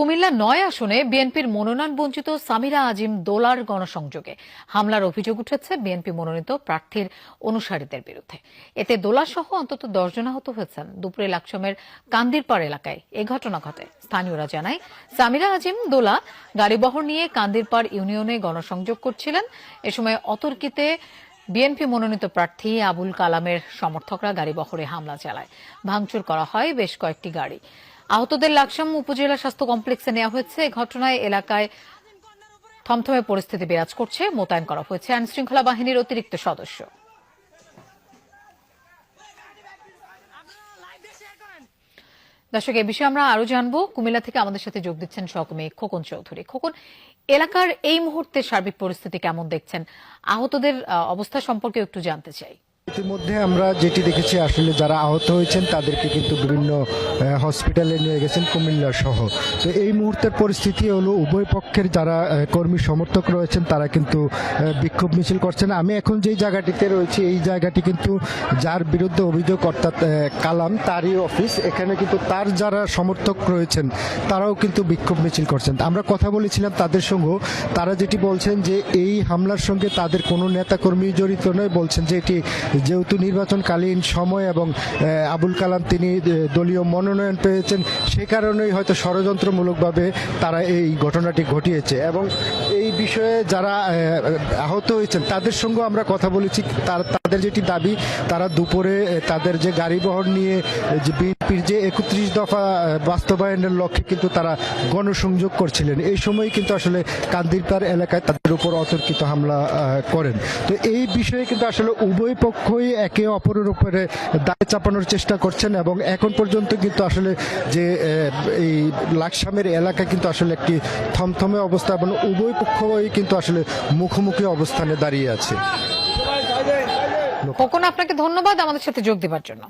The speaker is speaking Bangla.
কুমিল্লা নয় আসনে বিএনপির মনোনয়ন বঞ্চিত সামিরা আজিম দোলার গণসংযোগে। হামলার অভিযোগ উঠেছে বিএনপি মনোনীত প্রার্থীর অনুসারীদের বিরুদ্ধে। এতে দোলা সহ অন্তত দশজন আহত হয়েছেন। দুপুরে লাকসমের কান্দিরপাড় এলাকায় এ ঘটনা ঘটে। স্থানীয়রা জানায়, সামিরা আজিম দোলা গাড়িবহর নিয়ে কান্দিরপাড় ইউনিয়নে গণসংযোগ করছিলেন। এ সময় অতর্কিতে বিএনপি মনোনীত প্রার্থী আবুল কালামের সমর্থকরা গাড়িবহরে হামলা চালায়। ভাঙচুর করা হয় বেশ কয়েকটি গাড়ি। আহতদের লাকসাম উপজেলা স্বাস্থ্য কমপ্লেক্সে নেওয়া হয়েছে। ঘটনায় এলাকায় থমথমে পরিস্থিতি বিরাজ করছে, মোতায়েন করা হয়েছে। আইন শৃঙ্খলা বাহিনীর অতিরিক্ত সদস্য। দর্শক, এ বিষয়ে আমরা আরও জানব। কুমিল্লা থেকে আমাদের সাথে যোগ দিচ্ছেন সহকর্মী খোকন চৌধুরী। খোকন, এলাকার এই মুহূর্তে সার্বিক পরিস্থিতি কেমন দেখছেন? আহতদের অবস্থা সম্পর্কে একটু জানতে চাই। ইতিমধ্যে আমরা যেটি দেখেছি, আসলে যারা আহত হয়েছেন, তাদেরকে কিন্তু বিভিন্ন হসপিটালে নিয়ে গেছেন কুমিল্লা সহ। তো এই মুহূর্তের পরিস্থিতি হলো, উভয় পক্ষের যারা কর্মী সমর্থক রয়েছেন, তারা কিন্তু বিক্ষোভ মিছিল করছেন। আমি এখন যেই জায়গাটিতে রয়েছি, এই জায়গাটি কিন্তু যার বিরুদ্ধে অভিযোগ, অর্থাৎ কালাম, তারই অফিস এখানে কিন্তু তার যারা সমর্থক রয়েছেন, তারাও কিন্তু বিক্ষোভ মিছিল করছেন। আমরা কথা বলেছিলাম তাদের সঙ্গেও। তারা যেটি বলছেন যে, এই হামলার সঙ্গে তাদের কোনো নেতাকর্মী জড়িত নয়। বলছেন যে, এটি যেহেতু নির্বাচনকালীন সময় এবং আবুল কালাম, তিনি দলীয় মনোনয়ন পেয়েছেন, সে কারণেই হয়তো ষড়যন্ত্রমূলকভাবে তারা এই ঘটনাটি ঘটিয়েছে। এবং এই বিষয়ে যারা আহত হয়েছেন, তাদের সঙ্গে আমরা কথা বলেছি, তার তাদের যেটি দাবি, তারা দুপুরে তাদের যে গাড়িবহর নিয়ে যে বিএনপির যে একত্রিশ দফা বাস্তবায়নের লক্ষ্যে কিন্তু তারা গণসংযোগ করছিলেন। এই সময় কিন্তু আসলে কান্দিরপাড় এলাকায় তাদের উপর অতর্কিত হামলা করেন। তো এই বিষয়ে কিন্তু আসলে উভয় পক্ষই একে অপরের উপরে দায় চাপানোর চেষ্টা করছেন এবং এখন পর্যন্ত কিন্তু আসলে যে এই লাকসামের এলাকা কিন্তু আসলে একটি থমথমে অবস্থা এবং উভয় পক্ষই কিন্তু আসলে মুখোমুখি অবস্থানে দাঁড়িয়ে আছে। খোকন আপনাকে ধন্যবাদ আমাদের সাথে যোগ দেবার জন্য।